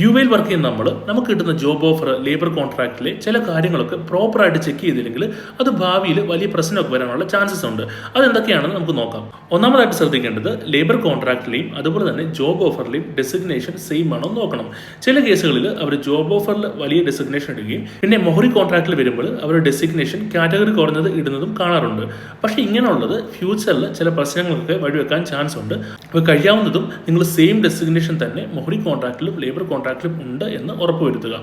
U എയിൽ work ചെയ്യുന്ന നമ്മൾ നമുക്ക് കിട്ടുന്ന ജോബ് ഓഫർ ലേബർ കോൺട്രാക്റ്റിലെ ചില കാര്യങ്ങളൊക്കെ പ്രോപ്പറായിട്ട് ചെക്ക് ചെയ്തില്ലെങ്കിൽ അത് ഭാവിയിൽ വലിയ പ്രശ്നമൊക്കെ വരാനുള്ള ചാൻസസ് ഉണ്ട്. അതെന്തൊക്കെയാണെന്ന് നമുക്ക് നോക്കാം. ഒന്നാമതായിട്ട് ശ്രദ്ധിക്കേണ്ടത് ലേബർ കോൺട്രാക്റ്റിലെയും അതുപോലെ തന്നെ ജോബ് ഓഫറിലെയും ഡെസിഗ്നേഷൻ സെയിം ആണോ നോക്കണം. ചില കേസുകളിൽ അവർ ജോബ് ഓഫറിൽ വലിയ ഡെസിഗ്നേഷൻ ഇടുകയും പിന്നെ മൊഹറി കോൺട്രാക്റ്റിൽ വരുമ്പോൾ അവർ ഡെസിഗ്നേഷൻ കാറ്റഗറി കുറഞ്ഞത് ഇടുന്നതും കാണാറുണ്ട്. പക്ഷേ ഇങ്ങനെയുള്ളത് ഫ്യൂച്ചറിൽ ചില പ്രശ്നങ്ങൾക്ക് വഴിവെക്കാൻ ചാൻസ് ഉണ്ട്. അപ്പോൾ കഴിയാവുന്നതും നിങ്ങൾ സെയിം ഡെസിഗ്നേഷൻ തന്നെ മൊഹറി കോൺട്രാക്റ്റിലും ലേബർ കോൺട്രാക്റ്റിലും ഉണ്ട് എന്ന് ഉറപ്പുവരുത്തുക.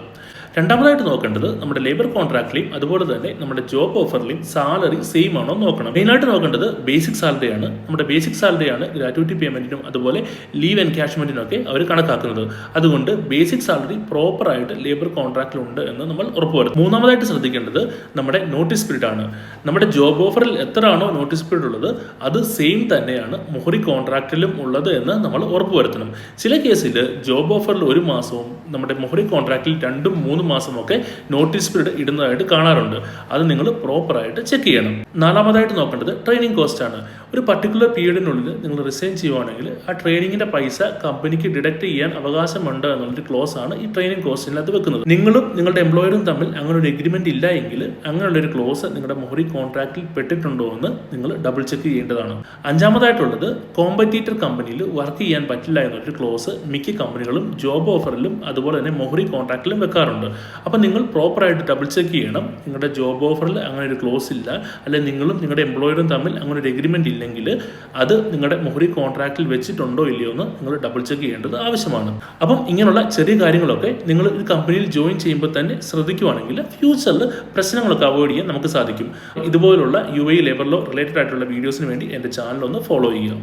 രണ്ടാമതായിട്ട് നോക്കേണ്ടത് നമ്മുടെ ലേബർ കോൺട്രാക്റ്റിലെയും അതുപോലെ തന്നെ നമ്മുടെ ജോബ് ഓഫറിലെയും സാലറി സെയിം ആണോ നോക്കണം. മെയിനായിട്ട് നോക്കേണ്ടത് ബേസിക് സാലറിയാണ് നമ്മുടെ ബേസിക് സാലറിയാണ് ഗ്രാറ്റുവിറ്റി പേയ്മെന്റിനും അതുപോലെ ലീവ് എൻകാഷ്മെന്റിനും ഒക്കെ അവർ കണക്കാക്കുന്നത്. അതുകൊണ്ട് ബേസിക് സാലറി പ്രോപ്പർ ആയിട്ട് ലേബർ കോൺട്രാക്റ്റിൽ ഉണ്ട് എന്ന് നമ്മൾ ഉറപ്പുവരുത്തും മൂന്നാമതായിട്ട് ശ്രദ്ധിക്കേണ്ടത് നമ്മുടെ നോട്ടീസ് പീരീഡ് ആണ്. നമ്മുടെ ജോബ് ഓഫറിൽ എത്രയാണോ നോട്ടീസ് പീരീഡ് ഉള്ളത് അത് സെയിം തന്നെയാണ് മുഹറി കോൺട്രാക്റ്റിലും ഉള്ളത് എന്ന് നമ്മൾ ഉറപ്പുവരുത്തണം. ചില കേസിൽ ജോബ് ഓഫറിൽ ഒരു മാസവും നമ്മുടെ മുഹറി കോൺട്രാക്റ്റിൽ രണ്ടും മൂന്നും മാസമൊക്കെ നോട്ടീസ് പീരീഡ് ഇടുന്നതായിട്ട് കാണാറുണ്ട്. അത് നിങ്ങൾ പ്രോപ്പറായിട്ട് ചെക്ക് ചെയ്യണം. നാലാമതായിട്ട് നോക്കേണ്ടത് ട്രെയിനിങ് കോസ്റ്റ് ആണ്. ഒരു പർട്ടിക്കുലർ പീരീഡിനുള്ളിൽ നിങ്ങൾ റിസൈൻ ചെയ്യുവാണെങ്കിൽ ആ ട്രെയിനിങ്ങിന്റെ പൈസ കമ്പനിക്ക് ഡിഡക്ട് ചെയ്യാൻ അവകാശമുണ്ട് എന്നുള്ളൊരു ക്ലോസ് ആണ് ഈ ട്രെയിനിങ് കോസ്റ്റിനകത്ത് വെക്കുന്നത്. നിങ്ങളും നിങ്ങളുടെ എംപ്ലോയറും തമ്മിൽ അങ്ങനെ ഒരു എഗ്രിമെന്റ് ഇല്ല എങ്കിൽ അങ്ങനെയുള്ളൊരു ക്ലോസ് നിങ്ങളുടെ മൊഹറി കോൺട്രാക്റ്റിൽ പെട്ടിട്ടുണ്ടോ എന്ന് നിങ്ങൾ ഡബിൾ ചെക്ക് ചെയ്യേണ്ടതാണ്. അഞ്ചാമതായിട്ടുള്ളത് കോമ്പറ്റീറ്റർ കമ്പനിയിൽ വർക്ക് ചെയ്യാൻ പറ്റില്ല എന്നൊരു ക്ലോസ് മിക്ക കമ്പനികളും ജോബ് ഓഫറിലും അതുപോലെ തന്നെ മൊഹറി കോൺട്രാക്റ്റിലും വെക്കാറുണ്ട്. അപ്പം നിങ്ങൾ പ്രോപ്പറായിട്ട് ഡബിൾ ചെക്ക് ചെയ്യണം. നിങ്ങളുടെ ജോബ് ഓഫറിൽ അങ്ങനെ ഒരു ക്ലോസ് ഇല്ല. അല്ലെങ്കിൽ നിങ്ങളും നിങ്ങളുടെ എംപ്ലോയറും തമ്മിൽ അങ്ങനെ ഒരു എഗ്രിമെന്റ് ഇല്ലെങ്കിൽ അത് നിങ്ങളുടെ മുഹറി കോൺട്രാക്റ്റിൽ വെച്ചിട്ടുണ്ടോ ഇല്ലയോ എന്ന് നിങ്ങൾ ഡബിൾ ചെക്ക് ചെയ്യേണ്ടത് ആവശ്യമാണ്. അപ്പം ഇങ്ങനെയുള്ള ചെറിയ കാര്യങ്ങളൊക്കെ നിങ്ങൾ ഒരു കമ്പനിയിൽ ജോയിൻ ചെയ്യുമ്പോൾ തന്നെ ശ്രദ്ധിക്കുവാണെങ്കിൽ ഫ്യൂച്ചറിൽ പ്രശ്നങ്ങളൊക്കെ അവോയ്ഡ് ചെയ്യാൻ നമുക്ക് സാധിക്കും. ഇതുപോലുള്ള യു എ ലോ റിലേറ്റഡ് ആയിട്ടുള്ള വീഡിയോസിന് വേണ്ടി എന്റെ ചാനൽ ഒന്ന് ഫോളോ ചെയ്യുക.